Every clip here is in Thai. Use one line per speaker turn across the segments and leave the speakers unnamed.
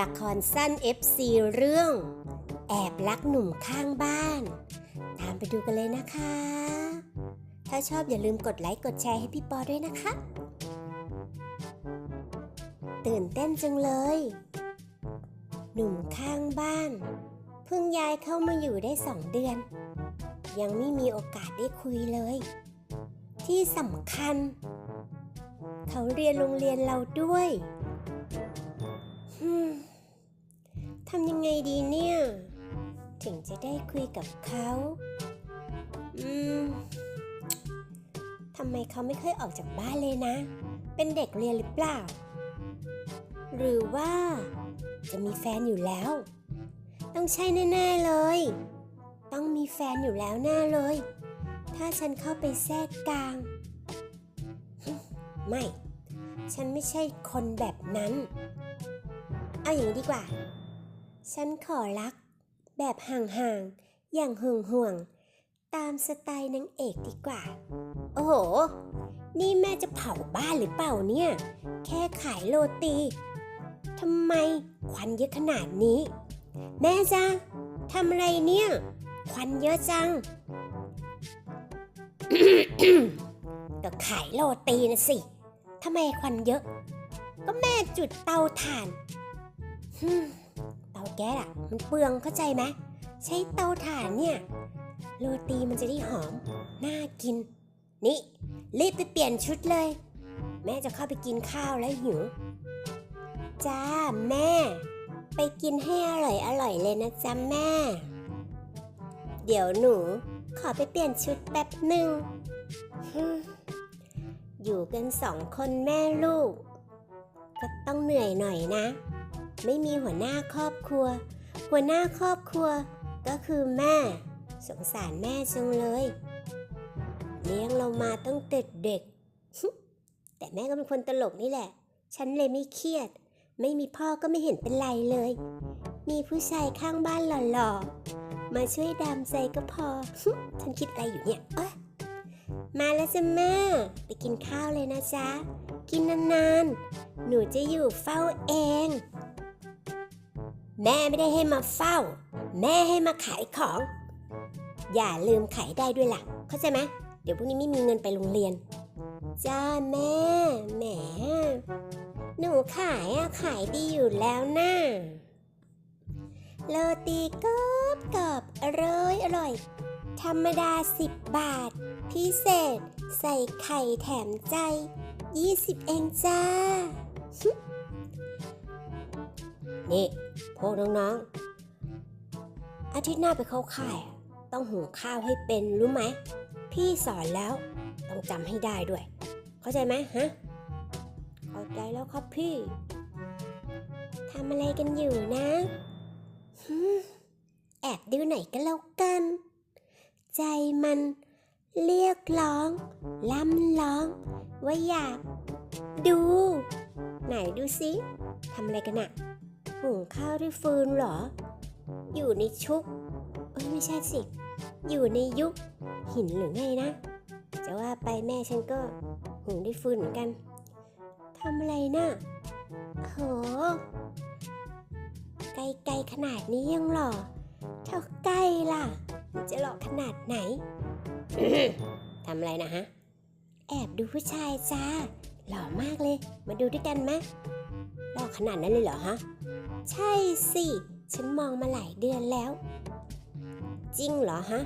ละครสั้น FC เรื่อง แอบรักหนุ่มข้างบ้าน ตามไปดูกันเลยนะคะ ถ้าชอบอย่าลืมกดไลค์กดแชร์ให้พี่ปอด้วยนะคะ ตื่นเต้นจังเลย หนุ่มข้างบ้าน เพิ่งย้ายเข้ามาอยู่ได้สองเดือน ยังไม่มีโอกาสได้คุยเลย ที่สำคัญ เขาเรียนโรงเรียนเราด้วยฮึม ทำยังไงดีเนี่ย ถึงจะได้คุยกับเขา อืมทำไมเขาไม่ค่อยออกจากบ้านเลยนะ เป็นเด็กเรียนหรือเปล่า หรือว่า จะมีแฟนอยู่แล้ว ต้องใช่แน่ๆเลย ต้องมีแฟนอยู่แล้วแน่เลย ถ้าฉันเข้าไปแทรกกลาง ไม่ ฉันไม่ใช่คนแบบนั้น เอาอย่างนี้ดีกว่า ฉันขอรัก แบบห่างๆ อย่างห่วงๆตามสไตล์นางเอกดีกว่า โอ้โห นี่แม่จะเผาบ้านหรือเปล่าเนี่ย แค่ขายโรตีทำไมควันเยอะขนาดนี้ แม่จ้าทำอะไรเนี่ย ควันเยอะจัง ก็ขายโรตีนะสิทำไมควันเยอะ ก็แม่จุดเตาถ่าน เตาแก๊สอะมันเปลืองเข้าใจไหมใช้เตาถ่านเนี่ย โรตีมันจะได้หอม น่ากิน นี่รีบไปเปลี่ยนชุดเลย แม่จะเข้าไปกินข้าวแล้วหิว จ้าแม่ ไปกินให้อร่อยอร่อยเลยนะจ๊ะแม่ เดี๋ยวหนูขอไปเปลี่ยนชุดแป๊บหนึ่ง อยู่กันสองคนแม่ลูก ก็ต้องเหนื่อยหน่อยนะ ไม่มีหัวหน้าครอบครัว หัวหน้าครอบครัว ก็คือแม่ สงสารแม่จังเลย เลี้ยงเรามาตั้งแต่เด็ก แต่แม่ก็เป็นคนตลกนี่แหละ ฉันเลยไม่เครียด ไม่มีพ่อก็ไม่เห็นเป็นไรเลย มีผู้ชายข้างบ้านหล่อๆ มาช่วยดามใจก็พอ ฉันคิดอะไรอยู่เนี่ยเอ้ยมาแล้วจ้ะแม่ ไปกินข้าวเลยนะจ๊ะ กินนานๆ หนูจะอยู่เฝ้าเอง แม่ไม่ได้ให้มาเฝ้า แม่ให้มาขายของ อย่าลืมขายได้ด้วยล่ะ เข้าใจไหมเดี๋ยวพรุ่งนี้ไม่มีเงินไปโรงเรียน จ้าแม่ แหม หนูขายอะขายดีอยู่แล้วนะ่าโรตีกรอบกรอบอร่อยอร่อย ธรรมดา 10 บาท พิเศษ ใส่ไข่แถมใจ 20 เองจ้า นี่พวกน้องๆ อาทิตย์หน้าไปเข้าค่าย ต้องหุงข้าวให้เป็นรู้ไหม พี่สอนแล้วต้องจำให้ได้ด้วย เข้าใจไหมฮะ เข้าใจแล้วครับพี่ทำอะไรกันอยู่นะแอบดูหนก็แล้วกัน ใจมันเรียกร้อง ล่ำร้อง ว่าอยาก ดู ไหนดูสิทำอะไรกันอะ หุงข้าวด้วยฟืนเหรอ อยู่ในชุกเอ้ยไม่ใช่สิ อยู่ในยุคหินหรือไงนะ จะว่าไปแม่ฉันก็หุงด้วยฟืนเหมือนกันทำอะไรนะ่ะโหไกลๆขนาดนี้ยังหล่อเท่าใกล้ล่ะ จะหล่อขนาดไหนทำอะไรนะฮะ แอบดูผู้ชายจ้า หล่อมากเลย มาดูด้วยกันไหม หล่อขนาดนั้นเลยเหรอฮะ ใช่สิ ฉันมองมาหลายเดือนแล้ว จริงเหรอฮะ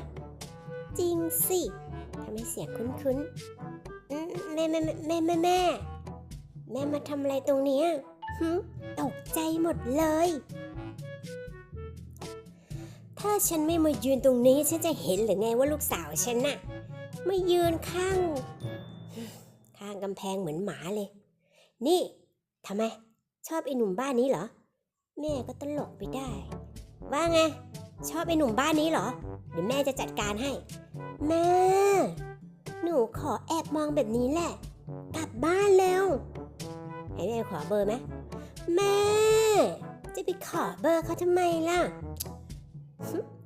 จริงสิทำให้เสียงคุ้นๆอืมแม่แม่แม่แม่แม่ แม่มาทำอะไรตรงเนี้ยหึตกใจหมดเลย ถ้าฉันไม่มายืนตรงนี้ ฉันจะเห็นหรือไงว่าลูกสาวฉันน่ะมายืนข้าง ข้างกำแพงเหมือนหมาเลย นี่ทำไม ชอบไอ้หนุ่มบ้านนี้เหรอ แม่ก็ตลกไปได้ ว่าไง ชอบไอ้หนุ่มบ้านนี้เหรอ เดี๋ยวแม่จะจัดการให้ แม่ หนูขอแอบมองแบบนี้แหละ กลับบ้านเร็วให้แม่ขอเบอร์ไหมแม่ จะไปขอเบอร์เขาทำไมล่ะ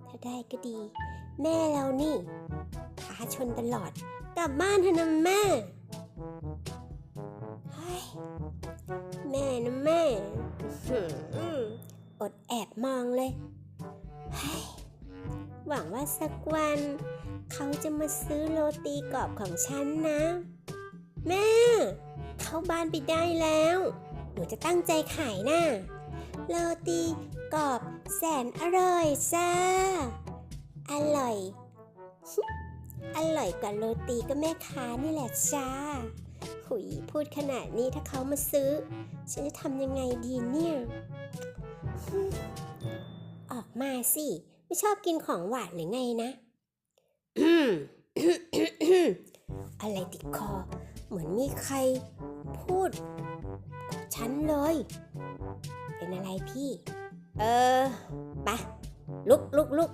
ถ้าได้ก็ดี แม่เรานี่ท้าชนตลอด กลับบ้านเถอะนะแม่ นะแม่อดแอบมองเลยเฮ้ยหวังว่าสักวัน เขาจะมาซื้อโรตีกรอบของฉันนะ แม่ เข้าบ้านไปได้แล้ว หนูจะตั้งใจขายนะ่ะโรตีกรอบแสนอร่อยจ้า อร่อย อร่อยกว่าโรตีก็แม่ค้านี่แหละจ้า หุยพูดขนาดนี้ถ้าเขามาซื้อ ฉันจะทำยังไงดีเนี่ย ออกมาสิ ไม่ชอบกินของหวานหรือไงนะ อะไรติดคอ เหมือนมีใครพูดกับฉันเลย เป็นอะไรพี่ เออปะลุกลุกลุก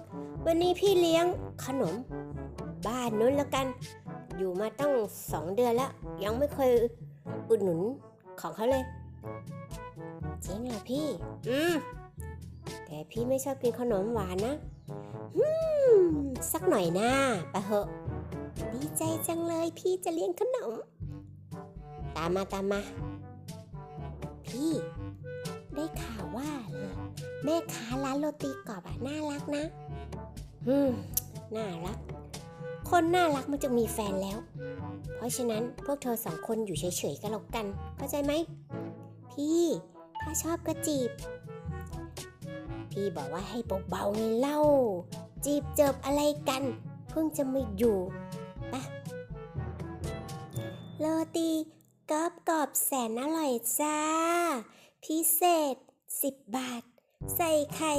วันนี้พี่เลี้ยงขนม บ้านนู้นแล้วกัน อยู่มาตั้งสองเดือนแล้ว ยังไม่เคยอุดหนุนของเขาเลย จริงเหรอพี่ อืม แต่พี่ไม่ชอบกินขนมหวานนะอืมสักหน่อยนะไปะเหอะ ดีใจจังเลยพี่จะเลี้ยงขนม ตามมาตามมา พี่ ได้ข่าวว่า แม่ค้าร้านโรตีกรอบอะน่ารักนะ อืม น่ารัก คนน่ารักมันจะมีแฟนแล้ว เพราะฉะนั้นพวกเธอสองคนอยู่เฉยๆกันแล้วกัน เข้าใจไหม พี่ ถ้าชอบก็จีบ พี่บอกว่าให้เบาๆไงเล่า จีบเจิบอะไรกัน เพิ่งจะมาอยู่ปะโรตีกรอบกรอบแสนอร่อยจ้า พิเศษ 10 บาท ใส่ไข่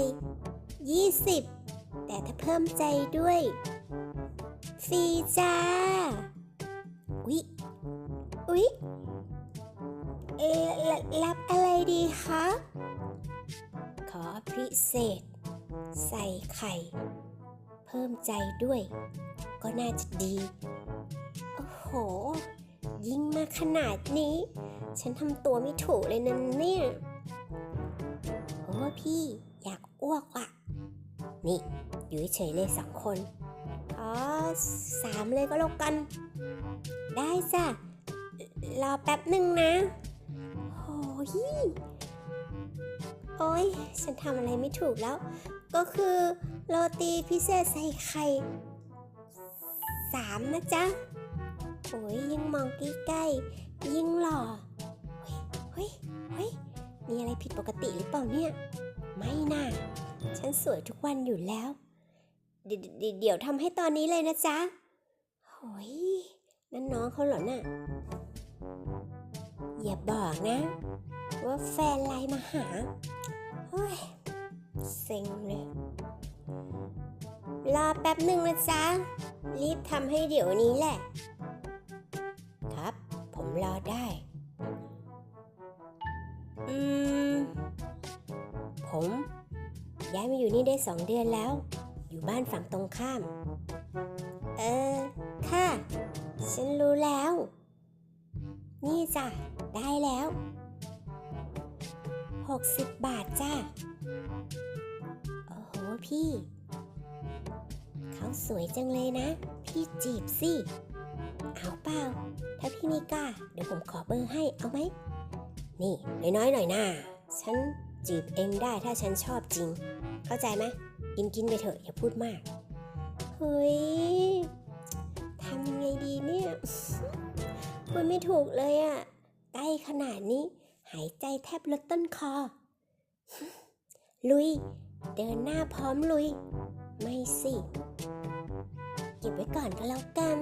20 แต่ถ้าเพิ่มใจด้วย ฟีจ้า อุ๊ย อุ๊ย เอรับอะไรดีคะ ขอพิเศษ ใส่ไข่ เพิ่มใจด้วย ก็น่าจะดี โอ้โห ยิ่งมาขนาดนี้ ฉันทำตัวไม่ถูกเลยนะเนี่ยโอ้พี่อยากอ้วกอะ นี่ อยู่เฉยเลยสองคน สามเลยก็แล้วกัน ได้จ้ะรอแป๊บหนึ่งนะโอ้ยโอ้ยฉันทำอะไรไม่ถูกแล้ว ก็คือโรตีพิเศษใส่ไข่สามนะจ๊ะโอ้ยยิ่งมองใกล้ๆยิ่งหล่อเฮ้ยเฮ้ยเฮ้ยมีอะไรผิดปกติหรือเปล่าเนี่ย ไม่น่า ฉันสวยทุกวันอยู่แล้ว เดี๋ยวเดี๋ยวทำให้ตอนนี้เลยนะจ๊ะโอ้ยนั่นน้องเขาเหรอน่ะ อย่าบอกนะ ว่าแฟนไลน์มาหาโอ้ยเซ็งเลย รอแป๊บหนึ่งนะจ๊ะ รีบทำให้เดี๋ยวนี้แหละ ครับ ผมรอได้ อืม ผม ย้ายมาอยู่นี่ได้สองเดือนแล้ว อยู่บ้านฝั่งตรงข้าม เออ ค่ะ ฉันรู้แล้ว นี่จ้ะ ได้แล้ว 60 บาทจ้ะ โอ้โหพี่ เขาสวยจังเลยนะ พี่จีบสิ เอาเปล่า ถ้าพี่ไม่กล้า เดี๋ยวผมขอเบอร์ให้เอาไหม นี่น้อยๆหน่อยนะฉันจีบเองได้ถ้าฉันชอบจริง เข้าใจไหม กินกินไปเถอะอย่าพูดมาก เฮ้ยทำยังไงดีเนี่ยพูดไม่ถูกเลยอะใกล้ขนาดนี้ หายใจแทบลดต้นคอ ลุย เดินหน้าพร้อมลุย ไม่สิ เก็บไว้ก่อนก็แล้วกัน